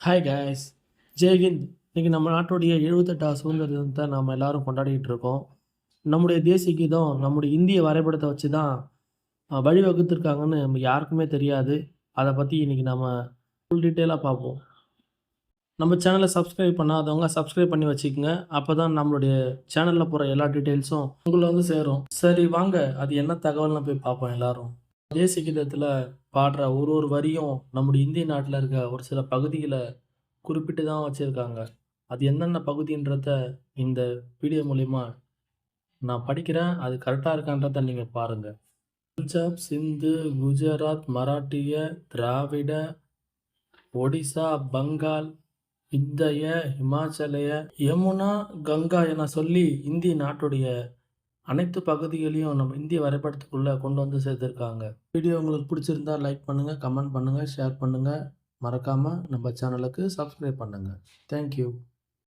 Hi guys ஜெய்ஹிந்த் இன்றைக்கி நம்ம நாட்டுடைய எழுபத்தெட்டா சுதந்திர தினத்தை நாம் எல்லோரும் கொண்டாடிக்கிட்டு இருக்கோம். நம்முடைய தேசிய கீதம் நம்முடைய இந்திய வரைபடத்தை வச்சு தான் அஹ், வழிவகுத்திருக்காங்கன்னு நம்ம யாருக்குமே தெரியாது. அதை பற்றி இன்னைக்கு நம்ம ஃபுல் டீட்டெயிலாக பார்ப்போம். நம்ம சேனலை சப்ஸ்கிரைப் பண்ணாதவங்க சப்ஸ்கிரைப் பண்ணி வச்சுக்கோங்க. அப்போ தான் நம்மளுடைய சேனலில் போகிற எல்லா டீட்டெயில்ஸும் உங்களை வந்து சேரும். சரி வாங்க. அது என்ன தகவல்னு போய் பார்ப்போம் எல்லோரும். தேசிய கீதத்தில் பாடுற ஒரு ஒரு வரியும் நம்முடைய இந்திய நாட்டில் இருக்க ஒரு சில பகுதிகளை குறிப்பிட்டு தான் வச்சுருக்காங்க. அது என்னென்ன பகுதின்றத இந்த வீடியோ மூலிமா நான் படிக்கிறேன். அது கரெக்டாக இருக்கான்றத நீங்கள் பாருங்கள் பஞ்சாப் சிந்து குஜராத் மராட்டிய திராவிட ஒடிசா பங்கால் வித்தய ஹிமாச்சலய யமுனா கங்கா என சொல்லி இந்திய நாட்டுடைய அனைத்து பகுதிகளையும் நம்ம இந்திய வரைபடத்துக்குள்ளே கொண்டு வந்து சேர்த்துருக்காங்க. வீடியோ உங்களுக்கு பிடிச்சிருந்தா லைக் பண்ணுங்கள் கமெண்ட் பண்ணுங்கள் ஷேர் பண்ணுங்கள் மறக்காமல் நம்ம சேனலுக்கு சப்ஸ்கிரைப் பண்ணுங்கள் தேங்க்யூ